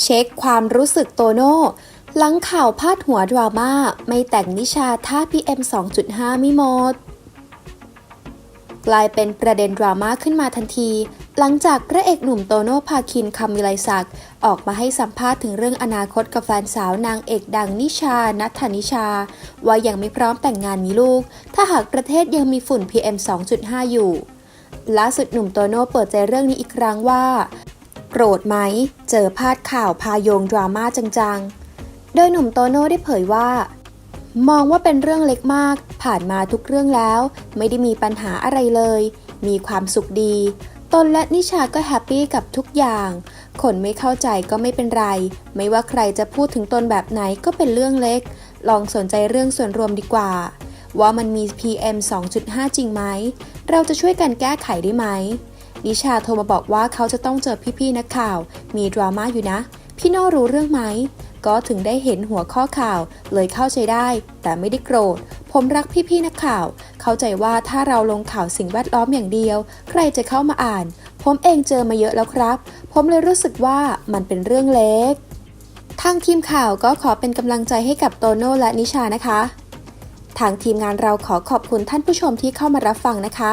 เช็คความรู้สึกโตโน่หลังข่าวพาดหัวดราม่าไม่แต่งนิชาท่า PM 2.5 ไม่หมด กลายเป็นประเด็นดราม่าขึ้นมาทันที หลังจากพระเอกหนุ่มโตโน่พาคินคำมิไลศักดิ์ออกมาให้สัมภาษณ์ถึงเรื่องอนาคตกับแฟนสาวนางเอกดังนิชานัทนิชา ว่ายังไม่พร้อมแต่งงานมีลูก ถ้าหากประเทศยังมีฝุ่น PM 2.5 อยู่ล่าสุดหนุ่มโตโน่เปิดใจเรื่องนี้อีกครั้งว่า โกรธไหม เจอพาดข่าวพาโยงดราม่าจังๆ โดยหนุ่มโตโน่ได้เผยว่า มองว่าเป็นเรื่องเล็กมาก ผ่านมาทุกเรื่องแล้ว ไม่ได้มีปัญหาอะไรเลย มีความสุขดี ตนและนิชาก็แฮปปี้กับทุกอย่าง คนไม่เข้าใจก็ไม่เป็นไร ไม่ว่าใครจะพูดถึงตนแบบไหนก็เป็นเรื่องเล็ก ลองสนใจเรื่องส่วนรวมดีกว่า ว่ามันมี PM 2.5 จริงไหม เราจะช่วยกันแก้ไขได้ไหม นิชาโทรมาบอกว่าเขาจะต้องเจอพี่ๆนักข่าว มีดราม่าอยู่นะ พี่โน่รู้เรื่องไหม ก็ถึงได้เห็นหัวข้อข่าว เลยเข้าใจได้ แต่ไม่ได้โกรธ ผมรักพี่ๆนักข่าว เข้าใจว่าถ้าเราลงข่าวสิ่งแวดล้อมอย่างเดียว ใครจะเข้ามาอ่าน ผมเองเจอมาเยอะแล้วครับ ผมเลยรู้สึกว่ามันเป็นเรื่องเล็ก ทางทีมข่าวก็ขอเป็นกำลังใจให้กับโตโน่และนิชานะคะ ทางทีมงานเราขอขอบคุณท่านผู้ชมที่เข้ามารับฟังนะคะ